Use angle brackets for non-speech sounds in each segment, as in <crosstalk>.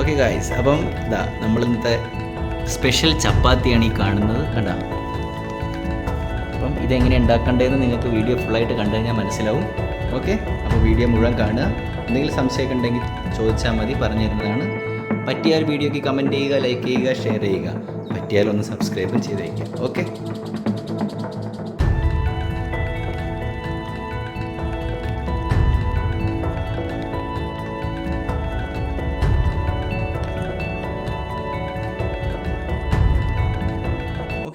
Okay guys അപ്പം ഇതാ നമ്മൾ ഇന്നത്തെ സ്പെഷ്യൽ ചപ്പാത്തിയാണ് ഈ കാണുന്നത്. കണ്ട? അപ്പം ഇതെങ്ങനെ ഉണ്ടാക്കേണ്ടതെന്ന് നിങ്ങൾക്ക് വീഡിയോ ഫുള്ളായിട്ട് കണ്ടു കഴിഞ്ഞാൽ മനസ്സിലാവും. ഓക്കെ അപ്പോൾ വീഡിയോ മുഴുവൻ കാണുക. എന്തെങ്കിലും സംശയമൊക്കെ ഉണ്ടെങ്കിൽ ചോദിച്ചാൽ മതി. പറഞ്ഞു തരുന്നതാണ്. പറ്റിയാൽ വീഡിയോക്ക് കമന്റ് ചെയ്യുക ലൈക്ക് ചെയ്യുക ഷെയർ ചെയ്യുക. പറ്റിയാൽ ഒന്ന് സബ്സ്ക്രൈബും ചെയ്തേക്കുക ഓക്കെ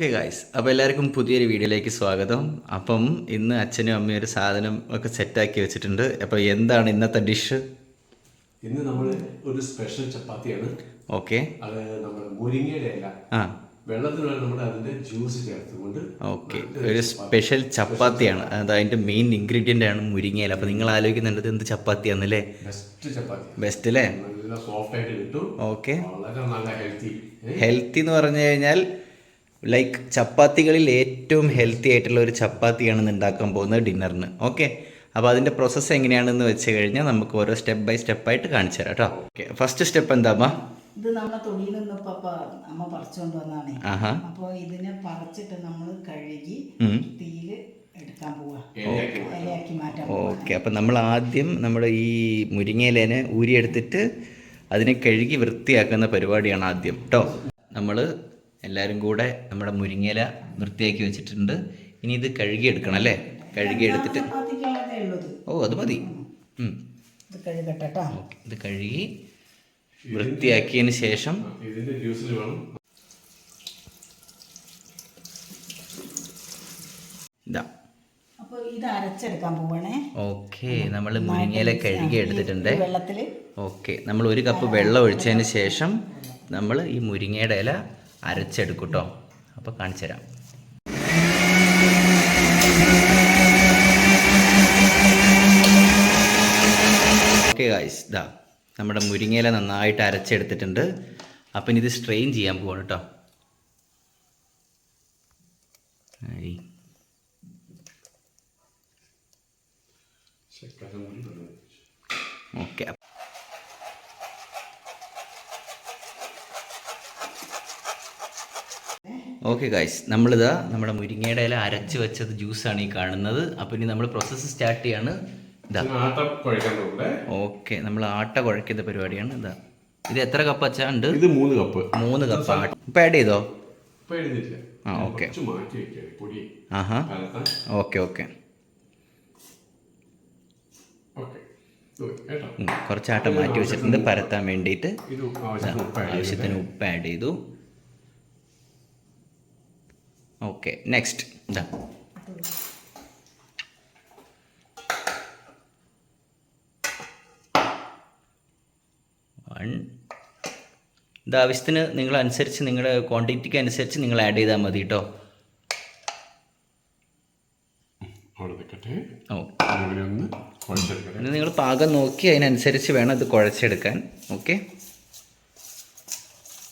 ഓക്കെ ഗായ്സ് അപ്പോൾ എല്ലാവർക്കും പുതിയൊരു വീഡിയോയിലേക്ക് സ്വാഗതം. അപ്പം ഇന്ന് അച്ഛനും അമ്മയും ഒരു സാധനം ഒക്കെ സെറ്റാക്കി വെച്ചിട്ടുണ്ട്. അപ്പോൾ എന്താണ് ഇന്നത്തെ ഡിഷ് ഇന്ന് നമ്മൾ ഒരു സ്പെഷ്യൽ ചപ്പാത്തിയാണ്. ഓക്കെ അത് നമ്മൾ മുരിങ്ങയുടെ ഇല. ആ. നമ്മൾ അതിന്റെ ജ്യൂസ് ചേർത്തുകൊണ്ട് ഓക്കെ ഒരു സ്പെഷ്യൽ ചപ്പാത്തിയാണ്. അത് അതിന്റെ മെയിൻ ഇൻഗ്രീഡിയന്റ് ആണ് മുരിങ്ങയില. അപ്പോൾ നിങ്ങൾ ആലോചിക്കുന്നുണ്ട് എന്ത് ചപ്പാത്തിയാണെന്നല്ലേ ബെസ്റ്റ് ചപ്പാത്തി. ബെസ്റ്റ് അല്ലേ? നല്ല സോഫ്റ്റ് ആയിട്ട് കിട്ടും. ഓക്കെ വളരെ നല്ല ഹെൽത്തി ഹെൽത്തി എന്ന് പറഞ്ഞു കഴിഞ്ഞാൽ ലൈക്ക് ചപ്പാത്തികളിൽ ഏറ്റവും ഹെൽത്തി ആയിട്ടുള്ള ഒരു ചപ്പാത്തിയാണ് ഇന്ന് ഉണ്ടാക്കാൻ പോകുന്നത് ഡിന്നറിന്. ഓക്കെ അപ്പോൾ അതിന്റെ പ്രോസസ്സ് എങ്ങനെയാണെന്ന് വെച്ച് കഴിഞ്ഞാൽ നമുക്ക് ഓരോ സ്റ്റെപ്പ് ബൈ സ്റ്റെപ്പായിട്ട് കാണിച്ചു തരാം കേട്ടോ. ഓക്കെ ഫസ്റ്റ് സ്റ്റെപ്പ് എന്താ അമ്മ? ഇത് നമ്മളെ തൊടിയിൽ നിന്ന് ഇപ്പൊ അമ്മ പറിച്ചുകൊണ്ട് വന്നതാണേ അപ്പൊ ഇതിനെ പറിച്ചിട്ട് നമ്മൾ കഴുകി തീയിൽ ഓക്കെ അപ്പം നമ്മൾ ആദ്യം നമ്മുടെ ഈ മുരിങ്ങയിലേനെ ഊരിയെടുത്തിട്ട് അതിനെ കഴുകി വൃത്തിയാക്കുന്ന പരിപാടിയാണ് ആദ്യം. കേട്ടോ നമ്മൾ എല്ലാവരും കൂടെ നമ്മുടെ മുരിങ്ങയില വൃത്തിയാക്കി വെച്ചിട്ടുണ്ട്. ഇനി ഇത് കഴുകി എടുക്കണം അല്ലേ? കഴുകി എടുത്തിട്ട് ചപ്പാത്തിക്കുള്ളതേ ഉള്ളത്. ഓ അത് മതി. ഇത് കഴുകി വൃത്തിയാക്കിയതിന് ശേഷം ഇതിന്റെ ജ്യൂസിൽ വേണം. ഇതാ. അപ്പോൾ ഇത് അരച്ചെടുക്കാൻ പോവാണേ. ഓക്കെ. നമ്മൾ മുരിങ്ങയില കഴുകി എടുത്തിട്ടുണ്ട് വെള്ളത്തിൽ വെള്ളത്തിൽ. ഓക്കെ. നമ്മൾ ഒരു കപ്പ് വെള്ളം ഒഴിച്ചതിന് ശേഷം നമ്മൾ ഈ മുരിങ്ങയുടെ ഇല അരച്ചെടുക്കും കേട്ടോ അപ്പോൾ കാണിച്ചു തരാം. ഓക്കെ ഗായ്സ് ഇതാ നമ്മുടെ മുരിങ്ങയില നന്നായിട്ട് അരച്ചെടുത്തിട്ടുണ്ട്. അപ്പം ഇനി ഇത് സ്ട്രെയിൻ ചെയ്യാൻ പോവാണ് കേട്ടോ. ഓക്കെ ഓക്കെ ഗായ്സ് നമ്മളിതാ നമ്മുടെ മുരിങ്ങയുടെ ഇല അരച്ച് വെച്ചത് ജ്യൂസാണ് ഈ കാണുന്നത്. അപ്പോൾ ഇനി നമ്മൾ പ്രോസസ്സ് സ്റ്റാർട്ട് ചെയ്യാണ്. ഇതാ. ഓക്കെ നമ്മൾ ആട്ട കുഴക്കുന്ന പരിപാടിയാണ്. ഇതാ. ഇത് എത്ര കപ്പ് അച്ഛാ? ഉണ്ട്. ഇത് മൂന്ന് കപ്പ് മൂന്ന് കപ്പ് ആട്ട ഇപ്പം ആഡ് ചെയ്തോ? ആ, ഓക്കെ ആഹാ. ഓക്കെ ഓക്കെ കുറച്ച് ആട്ട മാറ്റി വെച്ചിട്ടുണ്ട്. പരത്താൻ വേണ്ടിയിട്ട്. ആവശ്യത്തിന് ഉപ്പ് ആഡ് ചെയ്തു. ഓക്കെ നെക്സ്റ്റ് ഇതാ വൺ ഇത് ആവശ്യത്തിന് നിങ്ങൾ അനുസരിച്ച് നിങ്ങളുടെ ക്വാണ്ടിറ്റിക്ക് അനുസരിച്ച് നിങ്ങൾ ആഡ് ചെയ്താൽ മതി കേട്ടോ നിങ്ങൾ പാകം നോക്കി അതിനനുസരിച്ച് വേണം ഇത് കുഴച്ചെടുക്കാൻ. ഓക്കെ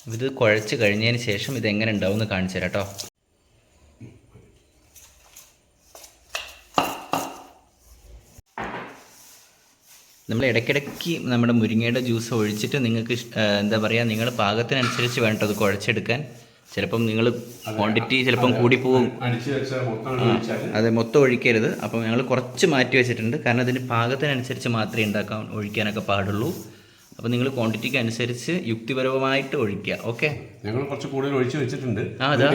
ഇത് കുഴച്ച് കഴിഞ്ഞതിന് ശേഷം ഇത് എങ്ങനെ ഉണ്ടാവും എന്ന് കാണിച്ചു തരാം കേട്ടോ നമ്മൾ ഇടയ്ക്കിടയ്ക്ക് നമ്മുടെ മുരിങ്ങയുടെ ജ്യൂസ് ഒഴിച്ചിട്ട് നിങ്ങൾക്ക് എന്താ പറയുക നിങ്ങളുടെ പാകത്തിനനുസരിച്ച് വേണ്ട അത് കുഴച്ചെടുക്കാൻ. ചിലപ്പം നിങ്ങൾ ക്വാണ്ടിറ്റി ചിലപ്പം കൂടി പോകും. അതെ മൊത്തം ഒഴിക്കരുത്. അപ്പം ഞങ്ങൾ കുറച്ച് മാറ്റി വെച്ചിട്ടുണ്ട്. കാരണം അതിന് പാകത്തിനനുസരിച്ച് മാത്രമേ ഉണ്ടാക്കാൻ ഒഴിക്കാനൊക്കെ പാടുള്ളൂ. അപ്പം നിങ്ങൾ ക്വാണ്ടിറ്റിക്ക് അനുസരിച്ച് യുക്തിപരമായിട്ട് ഒഴിക്കുക. ഓക്കെ? ഞങ്ങൾ കുറച്ച് കൂടുതൽ ഒഴിച്ച് വെച്ചിട്ടുണ്ട്. ആ അതാ.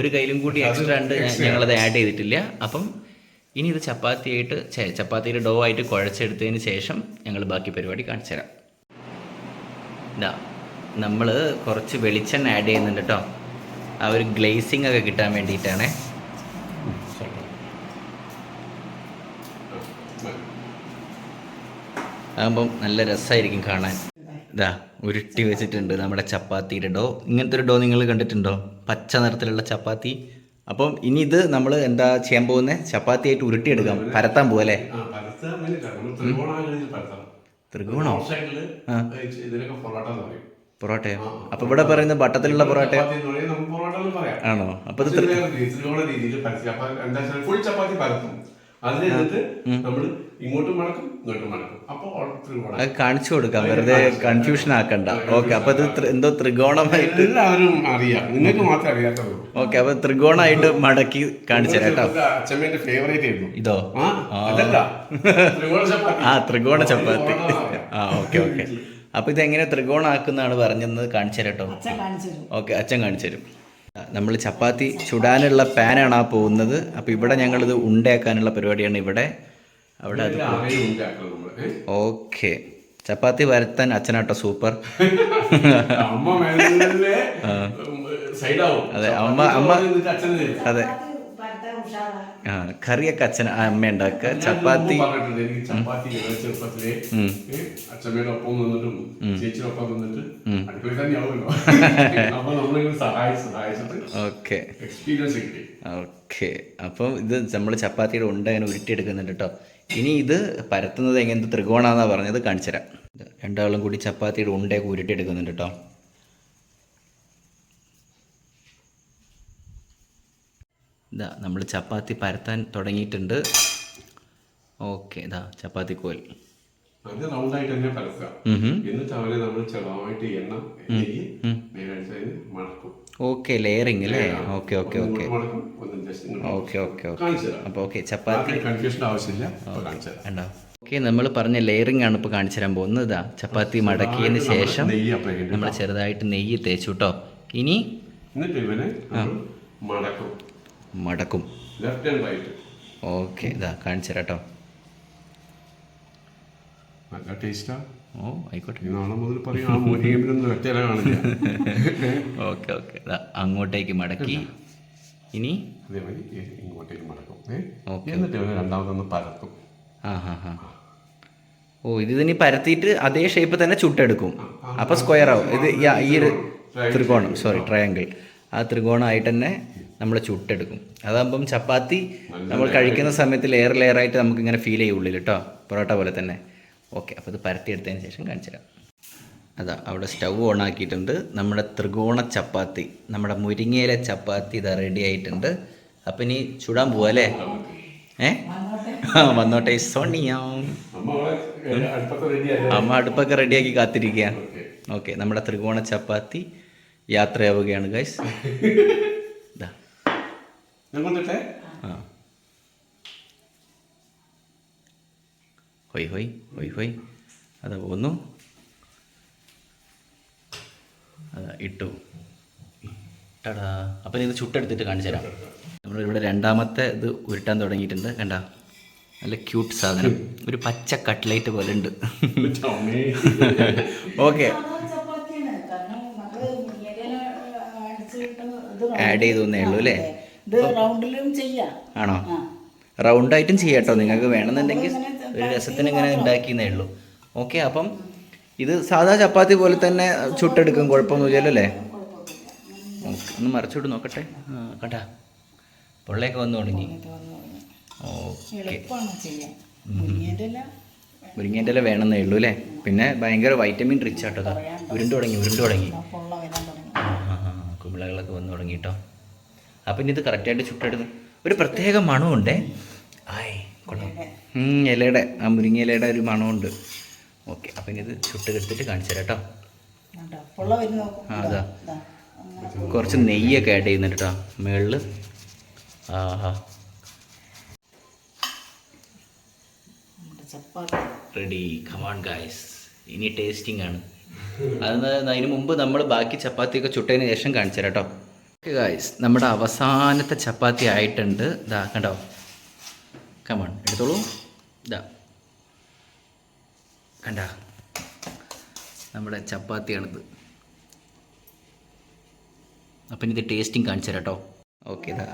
ഒരു കയ്യിലും കൂടി എക്സ്ട്രാ ഉണ്ട്. ഞങ്ങളത് ആഡ് ചെയ്തിട്ടില്ല. അപ്പം ഇനി ഇത് ചപ്പാത്തിയായിട്ട് ഛെ, ചപ്പാത്തിയുടെ ഡോ ആയിട്ട് കുഴച്ചെടുത്തതിന് ശേഷം ഞങ്ങൾ ബാക്കി പരിപാടി കാണിച്ചു തരാം. ഇതാ നമ്മൾ കുറച്ച് വെളിച്ചെണ്ണ ആഡ് ചെയ്യുന്നുണ്ട് കേട്ടോ ആ ഒരു ഗ്ലേസിംഗ് ഒക്കെ കിട്ടാൻ വേണ്ടിയിട്ടാണ്. ആകുമ്പം നല്ല രസമായിരിക്കും കാണാൻ. ഇതാ ഉരുട്ടി വെച്ചിട്ടുണ്ട് നമ്മുടെ ചപ്പാത്തിയുടെ ഡോ ഇങ്ങനത്തെ ഒരു ഡോ നിങ്ങൾ കണ്ടിട്ടുണ്ടോ? പച്ച നിറത്തിലുള്ള ചപ്പാത്തി. അപ്പം ഇനി ഇത് നമ്മൾ എന്താ ചെയ്യാൻ പോകുന്നത് ചപ്പാത്തി ആയിട്ട് ഉരുട്ടിയെടുക്കാം പരത്താൻ പോകല്ലേ. ത്രികോണോ. പൊറോട്ടയോ? അപ്പൊ ഇവിടെ പറയുന്ന ബട്ടത്തിലുള്ള പൊറോട്ടയോ. ആണോ? അപ്പൊ എന്താ വെച്ചാൽ full ചപ്പാത്തി പരത്തും. അത് കഴിഞ്ഞിട്ട് നമ്മൾ ഇങ്ങോട്ടും മടക്കും ഇങ്ങോട്ടും മടക്കും അപ്പൊ ത്രികോണം അത് കാണിച്ചു കൊടുക്കാം. വെറുതെ കൺഫ്യൂഷൻ ആക്കണ്ട. ഓക്കെ അപ്പൊ ഇത് എന്തോ ത്രികോണമായിട്ട് എല്ലാവരും അറിയാം. നിങ്ങൾക്ക് മാത്രമേ അറിയാത്തുള്ളൂ. ഓക്കെ അപ്പൊ ത്രികോണമായിട്ട് മടക്കി കാണിച്ചു കേട്ടോ. അച്ഛമ്മേന്റെ ഫേവറേറ്റ് ആയിരുന്നു. ഇതോ? ആ ത്രികോണ ചപ്പാത്തി. ആ ത്രികോണ ചപ്പാത്തി. ആ ഓക്കെ ഓക്കെ അപ്പൊ ഇത് എങ്ങനെ ത്രികോണം പറഞ്ഞെന്ന് പറഞ്ഞത് കാണിച്ചു തരാം കേട്ടോ. അച്ഛൻ കാണിച്ചു തരും. ഓക്കെ അച്ഛൻ കാണിച്ചു തരും. നമ്മൾ ചപ്പാത്തി ചുടാനുള്ള പാനാണ് ആ പോകുന്നത്. അപ്പോൾ ഇവിടെ ഞങ്ങളിത് ഉണ്ടയാക്കാനുള്ള പരിപാടിയാണ് ഇവിടെ. അവിടെ അത്? ഓക്കെ. ചപ്പാത്തി വരത്താൻ അച്ഛനാട്ടോ സൂപ്പർ. അതെ, അമ്മ- അമ്മ-. അതെ. കറിയൊക്കെ അച്ഛൻ ആ, അമ്മ ഉണ്ടാക്കുക. ചപ്പാത്തി. <laughs> ഓക്കെ. ഓക്കെ. അപ്പം ഇത് നമ്മൾ ചപ്പാത്തിയുടെ ഉണ്ട അങ്ങനെ ഉരുട്ടിയെടുക്കുന്നുണ്ട് കേട്ടോ. ഇനി ഇത് പരത്തുന്നത് എങ്ങനത്തെ ത്രികോണാന്നാ പറഞ്ഞത്. കാണിച്ചു തരാം രണ്ടാളും കൂടി ചപ്പാത്തിയുടെ ഉണ്ടയൊക്കെ ഉരുട്ടിയെടുക്കുന്നുണ്ട് കേട്ടോ. ഇതാ നമ്മൾ ചപ്പാത്തി പരത്താൻ തുടങ്ങിയിട്ടുണ്ട്. ഓക്കെ ഇതാ ചപ്പാത്തി കോൽ. അത് റൗണ്ടായിട്ട് തന്നെ പരത്തുക. ഉം ഹും. എന്നിട്ട് അവരെ നമ്മൾ ചെറുതായിട്ട് എണ്ണ മടക്കും ഓക്കെ ലെയറിങ് അല്ലേ okay okay okay. Okay okay okay. അപ്പോൾ ഓക്കെ ചപ്പാത്തി കൺഫ്യൂഷൻ ആവശ്യമില്ല ഉണ്ടോ ഓക്കെ നമ്മൾ പറഞ്ഞ ലെയറിംഗ് ആണ് ഇപ്പൊ കാണിച്ചു തരാൻ പോകുന്നത്. ഇതാ ചപ്പാത്തി മടക്കിയതിന് ശേഷം നമ്മൾ ചെറുതായിട്ട് നെയ്യ് തേച്ചു കേട്ടോ. ഇനി മടക്കും. മടക്കും. ലെഫ്റ്റ് ആൻഡ് റൈറ്റ് ഓക്കെ ഇതാ കാണിച്ചു കേട്ടോ നല്ല ടേസ്റ്റാ ഓ ആയിക്കോട്ടെ. നാളെ മുതൽ പറയും ഓക്കെ ഓക്കെ അങ്ങോട്ടേക്ക് മടക്കി. ഇനി? അതേമാതിരി ഇങ്ങോട്ടേക്ക് മടക്കും? ഓക്കെ. എന്നിട്ട് രണ്ടാമതൊന്ന് പരത്തും. ആ ഹാ ഹാ ഓ ഇത് ഇനി പരത്തിയിട്ട് അതേ ഷേപ്പ് തന്നെ ചുട്ടെടുക്കും. അപ്പോൾ സ്ക്വയർ ആവും. ഇത് ഈ- ഈ ഒരു ത്രികോണം സോറി ട്രയാങ്കിൾ ആ ത്രികോണമായിട്ട് തന്നെ നമ്മൾ ചുട്ടെടുക്കും. അതാകുമ്പം ചപ്പാത്തി നമ്മൾ കഴിക്കുന്ന സമയത്ത് ലെയർ ലെയർ ആയിട്ട് നമുക്ക് ഇങ്ങനെ ഫീൽ ചെയ്യുള്ളൂ കേട്ടോ പൊറോട്ട പോലെ തന്നെ. ഓക്കെ അപ്പോൾ ഇത് പരത്തിയെടുത്തതിന് ശേഷം കാണിച്ചു തരാം. അതാ അവിടെ സ്റ്റൗ ഓൺ ആക്കിയിട്ടുണ്ട്. നമ്മുടെ ത്രികോണ ചപ്പാത്തി നമ്മുടെ മുരിങ്ങയിലെ ചപ്പാത്തി ഇതാ റെഡി ആയിട്ടുണ്ട്. അപ്പം ഇനി ചുടാൻ പോവാ അല്ലേ? ഏ? ആ വന്നോട്ടെ സോണിയാ. അമ്മ അടുപ്പൊക്കെ റെഡിയാക്കി കാത്തിരിക്കുക ഓക്കെ. നമ്മുടെ ത്രികോണ ചപ്പാത്തി യാത്രയാവുകയാണ് ഗൈസ് <laughs> ഞാൻ കൊണ്ടിട്ടെ? ആ. ഹൊയ് ഹൊയ് ഹൊയ് ഹൊയ്. അത് പോകുന്നു. അത് ഇട്ടു. ടടാ അപ്പം ഇത് ചുട്ടെടുത്തിട്ട് കാണിച്ചു തരാം. നമ്മളിവിടെ രണ്ടാമത്തെ ഇത് ഉരുട്ടാൻ തുടങ്ങിയിട്ടുണ്ട്. കണ്ട? നല്ല ക്യൂട്ട് സാധനം. ഒരു പച്ച കട്ട്ലൈറ്റ് പോലെ ഉണ്ട്. ഓക്കെ ആഡ് ചെയ്തു ചെയ്തേ ഉള്ളൂ അല്ലേ? ഇത് റൗണ്ടിലും ചെയ്യാം. ആണോ? റൗണ്ടായിട്ടും ചെയ്യാം കേട്ടോ. നിങ്ങൾക്ക് വേണമെന്നുണ്ടെങ്കിൽ ഒരു രസത്തിന് ഇങ്ങനെ ഉണ്ടാക്കിയെന്നേ ഉള്ളൂ. ഓക്കെ അപ്പം ഇത് സാധാ ചപ്പാത്തി പോലെ തന്നെ ചുട്ടെടുക്കും. കുഴപ്പമൊന്നുമില്ലല്ലോ അല്ലേ? ഓക്കെ ഒന്ന് മറച്ചുവിട്ട് നോക്കട്ടെ. കേട്ടാ കണ്ടാ. പൊള്ളയൊക്കെ വന്നു തുടങ്ങി. ഓക്കെ. മുരിങ്ങേന്റെ ഇല വേണമെന്നേ ഉള്ളൂ അല്ലേ? പിന്നെ ഭയങ്കര വൈറ്റമിൻ റിച്ച് ആട്ടോ ഉരുണ്ടു തുടങ്ങി ഉരുണ്ട് തുടങ്ങി. ആ, വന്നു തുടങ്ങി കേട്ടോ. അപ്പം ഇനി ഇത് കറക്റ്റായിട്ട് ചുട്ടെടുത്ത് ഒരു പ്രത്യേക മണമുണ്ടേ. ആയ് കൊള്ളാം. ഇലയുടെ ആ മുരിങ്ങ ഇലയുടെ ഒരു മണമുണ്ട്. ഓക്കെ അപ്പം ഇനി ഇത് ചുട്ട് കെടുത്തിട്ട് കാണിച്ചു തരാം കേട്ടോ. ആ, അതാ. കുറച്ച് നെയ്യൊക്കെ ആഡ് ചെയ്യുന്നുണ്ട് കേട്ടോ. മുകളിൽ ആഹാ. റെഡി കമാൺ ഗായ്സ് ഇനി ടേസ്റ്റിംഗ് ആണ്. അത് അതിന് മുമ്പ് നമ്മൾ ബാക്കി ചപ്പാത്തിയൊക്കെ ചുട്ടതിന് ശേഷം കാണിച്ചു തരാം കേട്ടോ. ഗായ്സ് നമ്മുടെ അവസാനത്തെ ചപ്പാത്തി ആയിട്ടുണ്ട്. ഇതാ കണ്ടോ? കമാൺ എടുത്തോളൂ. ഇതാ കണ്ട? നമ്മുടെ ചപ്പാത്തിയാണിത്. അപ്പം ഇത് ടേസ്റ്റിംഗ് കാണിച്ചു തരാം കേട്ടോ. ഓക്കെ ഇതാ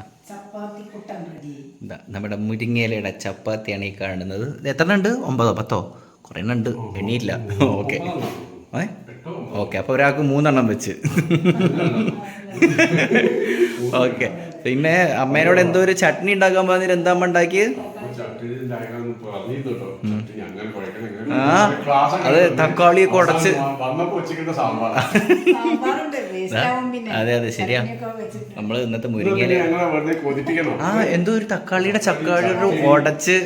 ഇതാ നമ്മുടെ മുരിങ്ങയിലയുടെ ചപ്പാത്തിയാണ് ഈ കാണുന്നത്. ഇത് എത്ര ഉണ്ട്? ഒമ്പതോ പത്തോ? കുറേ എണ്ണം ഉണ്ട്. എണ്ണിയില്ല ഓക്കെ ഏ? ഓക്കെ അപ്പോൾ ഒരാൾക്ക് മൂന്നെണ്ണം വെച്ച് ഓക്കെ പിന്നെ അമ്മേനോട് എന്തോ ഒരു ചട്നി ഉണ്ടാക്കാൻ പറഞ്ഞിട്ട് എന്താ അമ്മ ഉണ്ടാക്കിയത് ആ, ഒക്കെ അത് തക്കാളി ഉടച്ച്. ആവും അതെ, അതെ, ശരിയാ. നമ്മൾ നമ്മൾ ഇന്നത്തെ മുരിങ്ങയില ആ എന്തോ ഒരു തക്കാളിയുടെ ചക്കാളിയുടെ ഉടച്ച്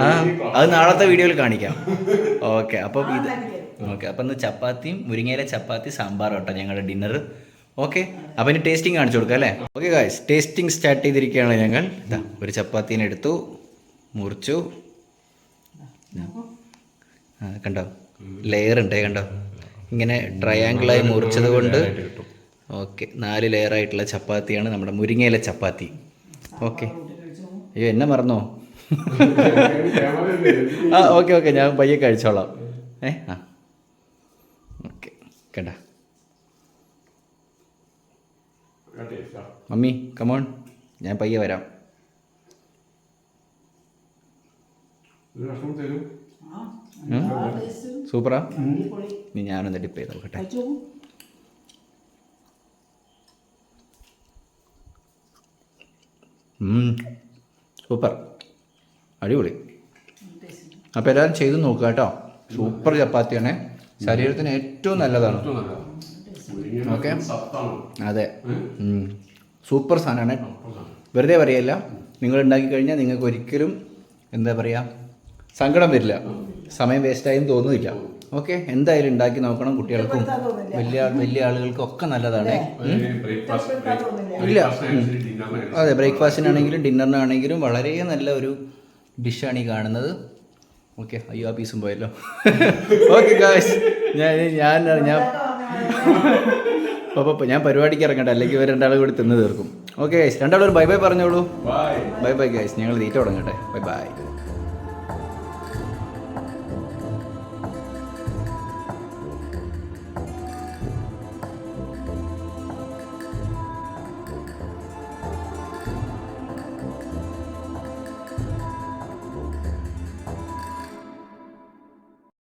ആ അത് നാളത്തെ വീഡിയോയിൽ കാണിക്കാം ഓക്കെ അപ്പം ഇത്. ഓക്കെ അപ്പം ഇന്ന് ചപ്പാത്തിയും മുരിങ്ങയിലെ ചപ്പാത്തി സാമ്പാറും കേട്ടോ ഞങ്ങളുടെ ഡിന്നർ ഓക്കെ അപ്പം ഇനി ടേസ്റ്റിംഗ് കാണിച്ചു കൊടുക്കാം അല്ലേ? ഓക്കെ ഗായ്സ് ടേസ്റ്റിംഗ് സ്റ്റാർട്ട് ചെയ്തിരിക്കുകയാണ് ഞങ്ങൾ. ഇതാ ഒരു ചപ്പാത്തീനെ എടുത്തു മുറിച്ചു. ആ, കണ്ടോ? ലെയർ ഉണ്ടേ കണ്ടോ? ഇങ്ങനെ ട്രയാങ്കിളായി മുറിച്ചത് കൊണ്ട്. ഓക്കെ നാല് ലെയർ ആയിട്ടുള്ള ചപ്പാത്തിയാണ് നമ്മുടെ മുരിങ്ങയിലെ ചപ്പാത്തി. ഓക്കെ. അയ്യോ എന്നെ മറന്നോ? <laughs> ആ ഓക്കെ ഓക്കെ ഞാൻ പയ്യെ കഴിച്ചോളാം. ഏ ആ. ഓക്കെ. കേട്ടാ. മമ്മി കമോൺ ഞാൻ പയ്യെ വരാം? സൂപ്പറാ. ഇനി ഞാനൊന്ന് ഡിപ്പ് ചെയ്ത് നോക്കട്ടെ. സൂപ്പർ. അടിപൊളി. അപ്പോൾ എല്ലാവരും ചെയ്ത് നോക്കുക കേട്ടോ. സൂപ്പർ ചപ്പാത്തിയാണ്. ശരീരത്തിന് ഏറ്റവും നല്ലതാണ്. ഓക്കെ. അതെ. സൂപ്പർ സാധനമാണ്. വെറുതെ പറയല്ല. നിങ്ങൾ ഉണ്ടാക്കി കഴിഞ്ഞാൽ നിങ്ങൾക്ക് ഒരിക്കലും എന്താ പറയുക സങ്കടം വരില്ല. സമയം വേസ്റ്റായും തോന്നുന്നില്ല. ഓക്കെ. എന്തായാലും ഉണ്ടാക്കി നോക്കണം കുട്ടികൾക്കും. വലിയ വലിയ ആളുകൾക്കും ഒക്കെ നല്ലതാണ് ഇല്ല. അതെ ബ്രേക്ക്ഫാസ്റ്റിനാണെങ്കിലും ഡിന്നറിനാണെങ്കിലും വളരെ നല്ല ഒരു ഡിഷാണ് ഈ കാണുന്നത്. ഓക്കെ അയ്യോ ആ പീസും പോയല്ലോ ഓക്കെ ഗായ്സ് ഞാൻ ഞാൻ ഞാൻ അപ്പോൾ ഞാൻ പരിപാടിക്ക് ഇറങ്ങട്ടെ. അല്ലെങ്കിൽ ഇവർ രണ്ടാളും കൂടി തിന്ന് തീർക്കും. ഓക്കെ ഗൈസ് രണ്ടാളും ബൈ ബൈ പറഞ്ഞോളൂ. ബൈ ബൈ ഗൈസ് ഞങ്ങൾ തീറ്റ തുടങ്ങട്ടെ. Bye bye